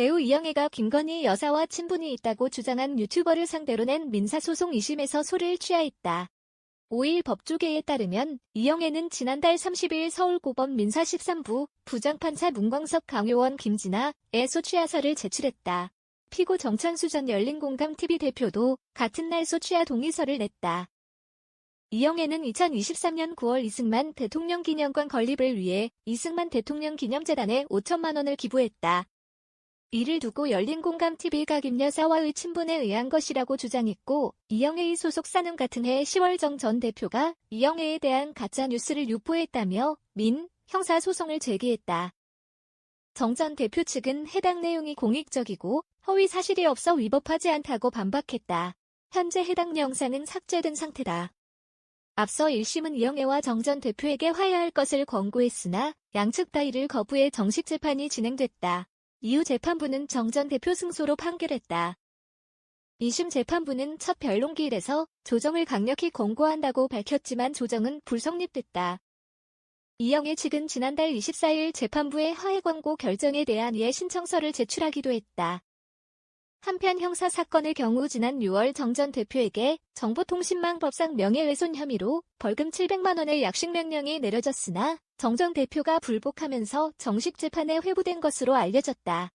배우 이영애가 김건희 여사와 친분이 있다고 주장한 유튜버를 상대로 낸 민사소송 2심에서 소를 취하했다. 5일 법조계에 따르면 이영애는 지난달 30일 서울고법 민사 13부 부장판사 문광석 강요원 김진아의 소취하서를 제출했다. 피고 정찬수 전 열린공감TV 대표도 같은 날 소취하 동의서를 냈다. 이영애는 2023년 9월 이승만 대통령 기념관 건립을 위해 이승만 대통령 기념재단에 5천만 원을 기부했다. 이를 두고 열린공감TV가 김 여사와의 친분에 의한 것이라고 주장했고 이영애의 소속 사는 같은 해 10월 정 전 대표가 이영애에 대한 가짜 뉴스를 유포했다며 민, 형사 소송을 제기했다. 정 전 대표 측은 해당 내용이 공익적이고 허위 사실이 없어 위법하지 않다고 반박했다. 현재 해당 영상은 삭제된 상태다. 앞서 1심은 이영애와 정 전 대표에게 화해할 것을 권고했으나 양측 다 이를 거부해 정식 재판이 진행됐다. 이후 재판부는 정 전 대표 승소로 판결했다. 2심 재판부는 첫 변론기일에서 조정을 강력히 권고한다고 밝혔지만 조정은 불성립됐다. 이영애 측은 지난달 24일 재판부의 화해 권고 결정에 대한 이해 신청서를 제출하기도 했다. 한편 형사 사건의 경우 지난 6월 정 전 대표에게 정보통신망법상 명예훼손 혐의로 벌금 700만 원의 약식 명령이 내려졌으나 정 전 대표가 불복하면서 정식 재판에 회부된 것으로 알려졌다.